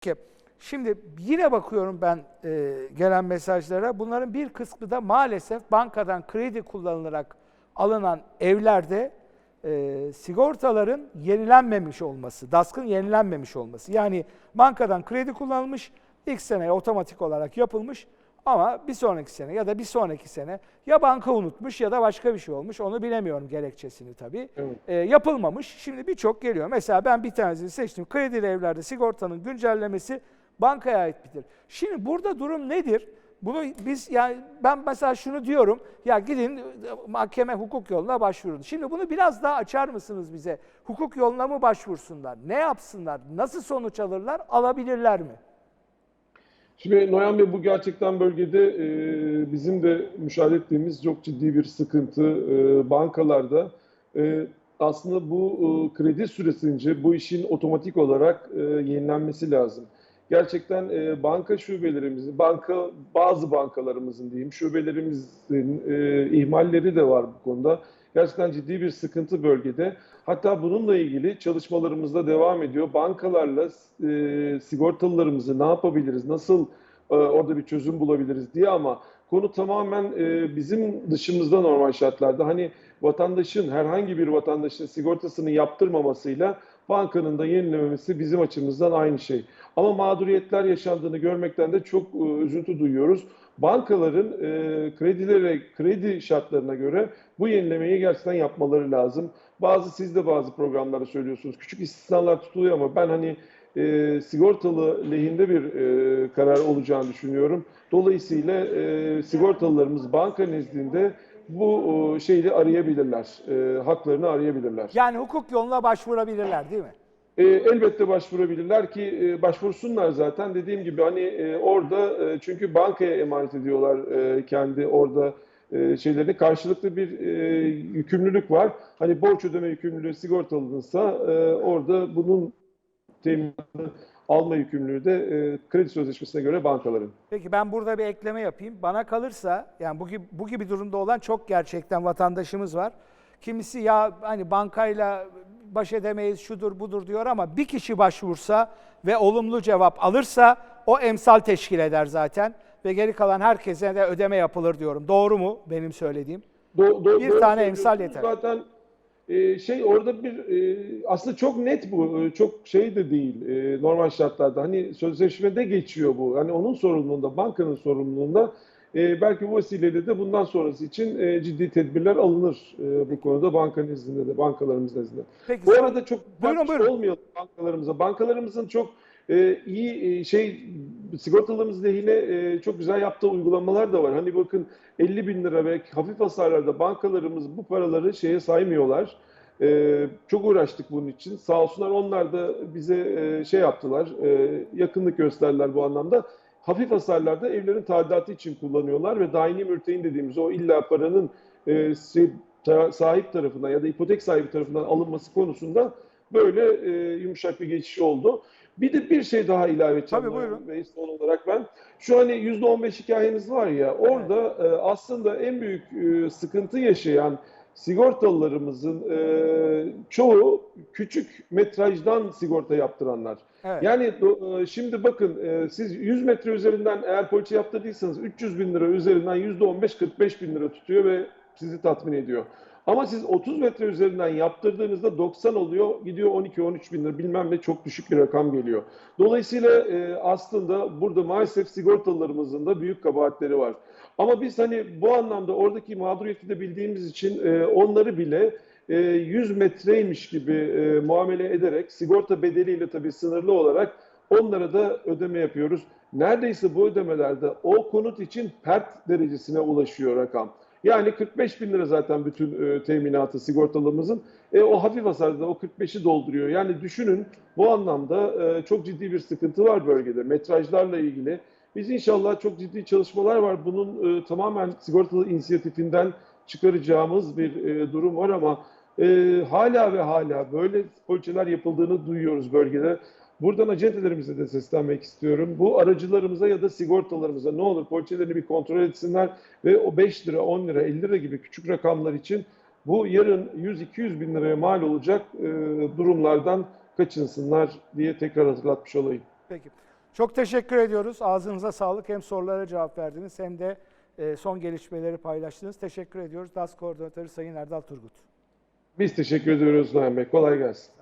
Ki Şimdi yine bakıyorum ben e, gelen mesajlara. Bunların bir kısmı da maalesef bankadan kredi kullanılarak alınan evlerde e, sigortaların yenilenmemiş olması, DASK'ın yenilenmemiş olması. Yani bankadan kredi kullanılmış, ilk sene otomatik olarak yapılmış ama bir sonraki sene ya da bir sonraki sene ya banka unutmuş ya da başka bir şey olmuş. Onu bilemiyorum gerekçesini tabii. Evet. E, yapılmamış. Şimdi birçok geliyor. Mesela ben bir tanesini seçtim. Kredili evlerde sigortanın güncellemesi bankaya ait midir? Şimdi burada durum nedir? Bunu biz yani ben mesela şunu diyorum. Ya gidin e, mahkeme hukuk yoluna başvurun. Şimdi bunu biraz daha açar mısınız bize? Hukuk yoluna mı başvursunlar? Ne yapsınlar? Nasıl sonuç alırlar? Alabilirler mi? Şimdi Noyan Bey bu gerçekten bölgede e, bizim de müşahede ettiğimiz çok ciddi bir sıkıntı e, bankalarda. E, aslında bu e, kredi süresince bu işin otomatik olarak e, yenilenmesi lazım. Gerçekten e, banka şubelerimizin, banka bazı bankalarımızın diyeyim şubelerimizin e, ihmalleri de var bu konuda. Gerçekten ciddi bir sıkıntı bölgede. Hatta bununla ilgili çalışmalarımız da devam ediyor. Bankalarla e, sigortalılarımızı ne yapabiliriz, nasıl e, orada bir çözüm bulabiliriz diye ama konu tamamen e, bizim dışımızda normal şartlarda. Hani vatandaşın, herhangi bir vatandaşın sigortasını yaptırmamasıyla bankanın da yenilememesi bizim açımızdan aynı şey. Ama mağduriyetler yaşandığını görmekten de çok e, üzüntü duyuyoruz. Bankaların e, kredilere, kredi şartlarına göre bu yenilemeyi gerçekten yapmaları lazım. Bazı siz de bazı programlarda söylüyorsunuz. Küçük istisnalar tutuluyor ama ben hani e, sigortalı lehinde bir e, karar olacağını düşünüyorum. Dolayısıyla e, sigortalılarımız banka nezdinde bu e, şeyi arayabilirler, e, haklarını arayabilirler. Yani hukuk yoluna başvurabilirler değil mi? E, elbette başvurabilirler ki e, başvursunlar zaten. Dediğim gibi hani e, orada e, çünkü bankaya emanet ediyorlar e, kendi orada e, şeylerini karşılıklı bir e, yükümlülük var. Hani borç ödeme yükümlülüğü sigortalınsa e, orada bunun teminatını alma yükümlülüğü de e, kredi sözleşmesine göre bankaların. Peki ben burada bir ekleme yapayım. Bana kalırsa yani bu gibi, bu gibi durumda olan çok gerçekten vatandaşımız var. Kimisi ya hani bankayla baş edemeyiz şudur budur diyor ama bir kişi başvursa ve olumlu cevap alırsa o emsal teşkil eder zaten ve geri kalan herkese de ödeme yapılır diyorum. Doğru mu benim söylediğim? Do- do- Bir doğru tane emsal yeter. Zaten e, şey orada bir e, aslında çok net bu. E, çok şey de değil e, normal şartlarda. Hani sözleşmede geçiyor bu. Hani onun sorumluluğunda, bankanın sorumluluğunda e, belki bu vesileyle de bundan sonrası için e, ciddi tedbirler alınır e, bu konuda banka nezdinde de, bankalarımız nezdinde. Peki Bu arada çok Buyurun, buyurun. olmayalım bankalarımıza. Bankalarımızın çok e, iyi e, şey sigortalarımız lehine e, çok güzel yaptığı uygulamalar da var. Hani bakın 50 bin lira ve hafif hasarlarda bankalarımız bu paraları şeye saymıyorlar. E, çok uğraştık bunun için. Sağ olsunlar onlar da bize e, şey yaptılar, e, yakınlık gösterdiler bu anlamda. Hafif hasarlarda evlerin tadilatı için kullanıyorlar ve daimi mürtein dediğimiz o illa paranın e, sahip tarafından ya da ipotek sahibi tarafından alınması konusunda böyle e, yumuşak bir geçiş oldu. Bir de bir şey daha ilave edeceğim. Tabii, buyurun. Bey, son olarak ben. Şu hani %15 hikayeniz var ya orada e, aslında en büyük e, sıkıntı yaşayan sigortalılarımızın e, çoğu küçük metrajdan sigorta yaptıranlar. Evet. Yani e, şimdi bakın e, siz 100 metre üzerinden eğer poliçe yaptırdıysanız 300 bin lira üzerinden %15-45 bin lira tutuyor ve sizi tatmin ediyor. Ama siz 30 metre üzerinden yaptırdığınızda 90 oluyor, gidiyor 12-13 bin lira bilmem ne çok düşük bir rakam geliyor. Dolayısıyla e, aslında burada maalesef sigortalılarımızın da büyük kabahatleri var. Ama biz hani bu anlamda oradaki mağduriyeti de bildiğimiz için e, onları bile e, 100 metreymiş gibi e, muamele ederek sigorta bedeliyle tabii sınırlı olarak onlara da ödeme yapıyoruz. Neredeyse bu ödemelerde o konut için pert derecesine ulaşıyor rakam. Yani 45 bin lira zaten bütün e, teminatı sigortalımızın. E, o hafif hasarda o 45'i dolduruyor. Yani düşünün bu anlamda e, çok ciddi bir sıkıntı var bölgede. Metrajlarla ilgili. Biz inşallah çok ciddi çalışmalar var. Bunun e, tamamen sigortalı inisiyatifinden çıkaracağımız bir e, durum var ama e, hala ve hala böyle poliçeler yapıldığını duyuyoruz bölgede. Buradan acentelerimize de seslenmek istiyorum. Bu aracılarımıza ya da sigortalarımıza ne olur poliçelerini bir kontrol etsinler ve o 5 lira, 10 lira, 50 lira gibi küçük rakamlar için bu yarın 100-200 bin liraya mal olacak e, durumlardan kaçınsınlar diye tekrar hatırlatmış olayım. Peki. Çok teşekkür ediyoruz. Ağzınıza sağlık. Hem sorulara cevap verdiniz hem de e, son gelişmeleri paylaştınız. Teşekkür ediyoruz. DAS Koordinatörü Sayın Erdal Turgut. Biz teşekkür ediyoruz Naim Bey. Kolay gelsin.